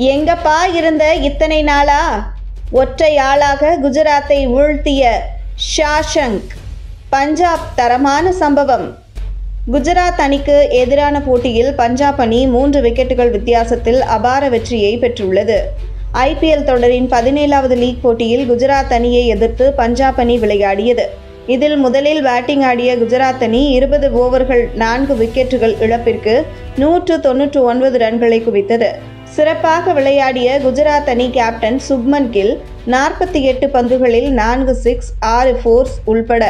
எங்கப்பா இருந்த இத்தனை நாளா? ஒற்றை ஆளாக குஜராத்தை வீழ்த்திய ஷாஷங்க் பஞ்சாப் தரமான சம்பவம். குஜராத் அணிக்கு எதிரான போட்டியில் பஞ்சாப் அணி மூன்று விக்கெட்டுகள் வித்தியாசத்தில் அபார வெற்றியை பெற்றுள்ளது. ஐபிஎல் தொடரின் பதினேழாவது லீக் போட்டியில் குஜராத் அணியை எதிர்த்து பஞ்சாப் அணி விளையாடியது. இதில் முதலில் பேட்டிங் ஆடிய குஜராத் அணி இருபது ஓவர்கள் நான்கு விக்கெட்டுகள் இழப்பிற்கு நூற்று தொன்னூற்று ஒன்பது ரன்களை குவித்தது. சிறப்பாக விளையாடிய குஜராத் அணி கேப்டன் சுப்மன் கில் நாற்பத்தி எட்டு பந்துகளில் நான்கு சிக்ஸ் ஆறு ஃபோர்ஸ் உள்பட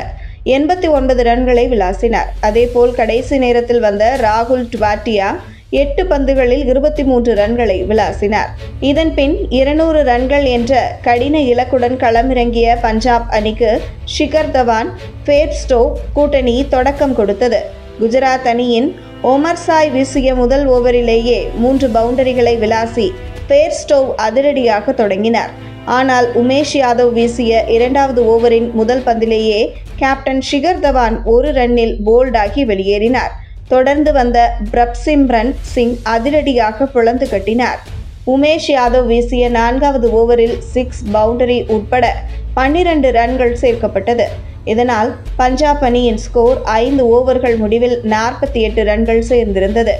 எண்பத்தி ஒன்பது ரன்களை விளாசினார். அதேபோல் கடைசி நேரத்தில் வந்த ராகுல் டுவாட்டியா எட்டு பந்துகளில் இருபத்தி மூன்று ரன்களை விளாசினார். இதன் பின் இருநூறு ரன்கள் என்ற கடின இலக்குடன் களமிறங்கிய பஞ்சாப் அணிக்கு ஷிகர் தவான் ஃபேர்ஸ்டோ கூட்டணி தொடக்கம் கொடுத்தது. குஜராத் அணியின் ஒமர் சாய் வீசிய முதல் ஓவரிலேயே மூன்று பவுண்டரிகளை விளாசி ஃபேர்ஸ்டோவ் அதிரடியாக தொடங்கினார். ஆனால் உமேஷ் யாதவ் வீசிய இரண்டாவது ஓவரின் முதல் பந்திலேயே கேப்டன் ஷிகர் தவான் ஒரு ரன்னில் போல்டாகி வெளியேறினார். தொடர்ந்து வந்த பிரப்சிம்ரன் சிங் அதிரடியாக பிளந்து கட்டினார். உமேஷ் யாதவ் வீசிய நான்காவது ஓவரில் சிக்ஸ் பவுண்டரி உட்பட பன்னிரண்டு ரன்கள் சேர்க்கப்பட்டது. இதனால் பஞ்சாப் அணியின் ஸ்கோர் ஐந்து ஓவர்கள் முடிவில் நாற்பத்தி எட்டு ரன்கள் சேர்ந்திருந்தது.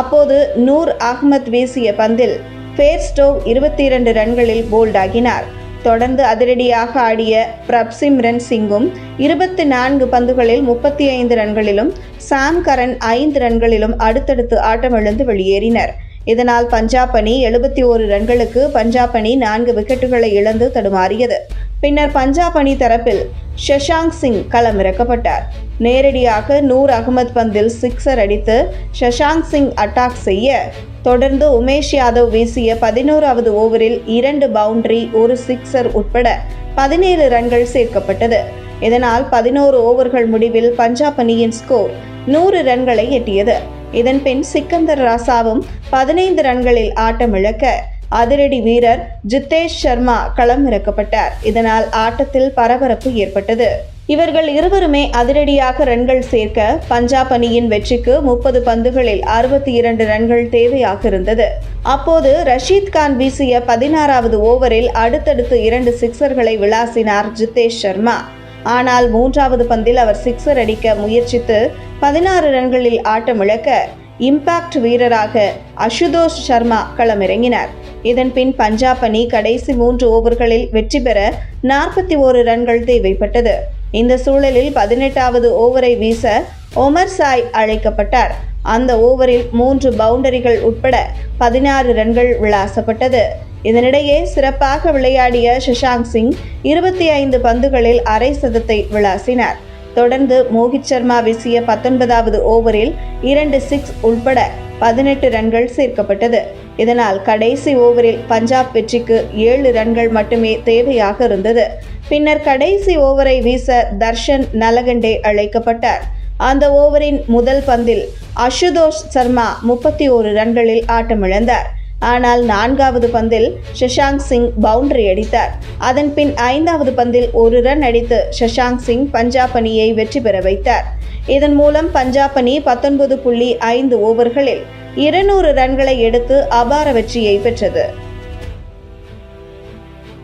அப்போது நூர் அஹ்மத் வீசிய பந்தில் ஃபேர் ஸ்டோவ் இருபத்தி இரண்டு ரன்களில் போல்டாகினார். தொடர்ந்து அதிரடியாக ஆடிய பிரப்சிம்ரன் சிங்கும் இருபத்தி நான்கு பந்துகளில் முப்பத்தி ஐந்து ரன்களிலும் சாம் கரன் ஐந்து ரன்களிலும் அடுத்தடுத்து ஆட்டமிழந்து வெளியேறினர். இதனால் பஞ்சாப் அணி எழுபத்தி ஓரு ரன்களுக்கு பஞ்சாப் அணி நான்கு விக்கெட்டுகளை இழந்து தடுமாறியது. பின்னர் பஞ்சாப் அணி தரப்பில் ஷஷாங்க் சிங் களமிறக்கப்பட்டார். நேரடியாக நூர் அகமது பந்தில் சிக்ஸர் அடித்து ஷஷாங்க் சிங் அட்டாக் செய்ய தொடர்ந்து உமேஷ் யாதவ் வீசிய பதினோராவது ஓவரில் இரண்டு பவுண்டரி ஒரு சிக்ஸர் உட்பட பதினேழு ரன்கள் சேர்க்கப்பட்டது. இதனால் பதினோரு ஓவர்கள் முடிவில் பஞ்சாப் அணியின் ஸ்கோர் நூறு ரன்களை எட்டியது. இதன்பின் சிக்கந்தர் ராசாவும் பதினைந்து ரன்களில் ஆட்டமிழக்க அதிரடி வீரர் ஜித்தேஷ் சர்மா களமிறக்கப்பட்டார். இதனால் ஆட்டத்தில் பரபரப்பு ஏற்பட்டது. இவர்கள் இருவருமே அதிரடியாக ரன்கள் சேர்க்க பஞ்சாப் அணியின் வெற்றிக்கு முப்பது பந்துகளில் அறுபத்தி இரண்டு ரன்கள் தேவையாக இருந்தது அப்போது ரஷீத் கான் வீசிய பதினாறாவது ஓவரில் அடுத்தடுத்து இரண்டு சிக்சர்களை விளாசினார் ஜித்தேஷ் சர்மா. ஆனால் மூன்றாவது பந்தில் அவர் சிக்ஸர் அடிக்க முயற்சித்து பதினாறு ரன்களில் ஆட்டமிழக்க இம்பாக்ட் வீரராக அசுதோஷ் சர்மா களமிறங்கினார். இதன்பின் பஞ்சாப் அணி கடைசி மூன்று ஓவர்களில் வெற்றி பெற நாற்பத்தி ஓரு ரன்கள் தேவைப்பட்டது. இந்த சூழலில் பதினெட்டாவது ஓவரை வீச ஒமர் சாய் அழைக்கப்பட்டார். அந்த ஓவரில் மூன்று பவுண்டரிகள் உட்பட பதினாறு ரன்கள் விளாசப்பட்டது. இதனிடையே சிறப்பாக விளையாடிய சஷாங்க் சிங் இருபத்தி ஐந்து பந்துகளில் அரை சதத்தை விளாசினார். தொடர்ந்து மோகித் சர்மா வீசிய பத்தொன்பதாவது ஓவரில் இரண்டு சிக்ஸ் உள்பட பதினெட்டு ரன்கள் சேர்க்கப்பட்டது. இதனால் கடைசி ஓவரில் பஞ்சாப் வெற்றிக்கு ஏழு ரன்கள் மட்டுமே தேவையாக இருந்தது. பின்னர் கடைசி ஓவரை வீச தர்ஷன் நலகண்டே அழைக்கப்பட்டார். அந்த ஓவரின் முதல் பந்தில் அசுதோஷ் சர்மா முப்பத்தி ஓரு ரன்களில் ஆட்டமிழந்தார். ஆனால் நான்காவது பந்தில் சஷாங்க் சிங் பவுண்டரி அடித்தார். அதன் பின் ஐந்தாவது பந்தில் ஒரு ரன் அடித்து சஷாங்க் சிங் பஞ்சாப் அணியை வெற்றி பெற வைத்தார். இதன் மூலம் பஞ்சாப் அணி பத்தொன்பது புள்ளி ஐந்து ஓவர்களில் இருநூறு ரன்களை எடுத்து அபார வெற்றியை பெற்றது.